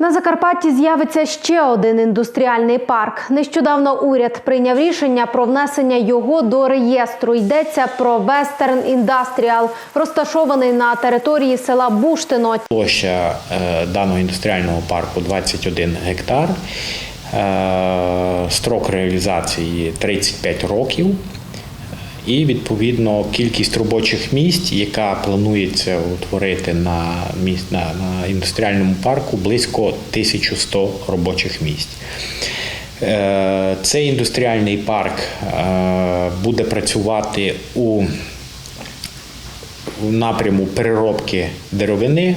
На Закарпатті з'явиться ще один індустріальний парк. Нещодавно уряд прийняв рішення про внесення його до реєстру. Йдеться про Western Industrial, розташований на території села Буштино. Площа е, даного індустріального парку 21 гектар. Е, Строк реалізації 35 років. І відповідно кількість робочих місць, яка планується утворити на, на, на індустріальному парку, близько 1100 робочих місць. Е, Цей індустріальний парк е, буде працювати у напряму переробки деревини,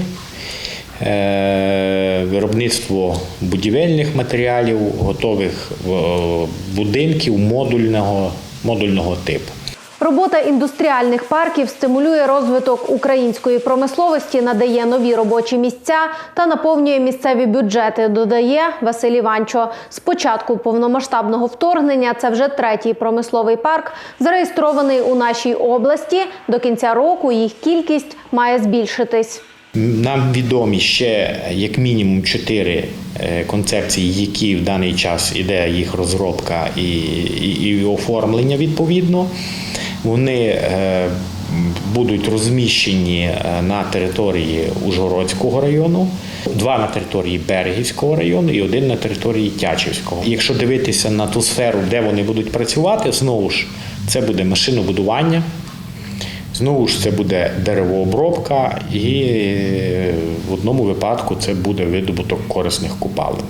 е, виробництво будівельних матеріалів, готових будинків модульного, модульного типу. Робота індустріальних парків стимулює розвиток української промисловості, надає нові робочі місця та наповнює місцеві бюджети. Додає Василь Іванчо. З початку повномасштабного вторгнення це вже третій промисловий парк, зареєстрований у нашій області. До кінця року їх кількість має збільшитись. Нам відомі ще як мінімум чотири е, концепції, які в даний час іде їх розробка і, і, і оформлення відповідно. Вони е, будуть розміщені е, на території Ужгородського району, два на території Берегівського району і один на території Тячівського. Якщо дивитися на ту сферу, де вони будуть працювати, знову ж це буде машинобудування. Знову ж це буде деревообробка, і е, в одному випадку це буде видобуток корисних купалин.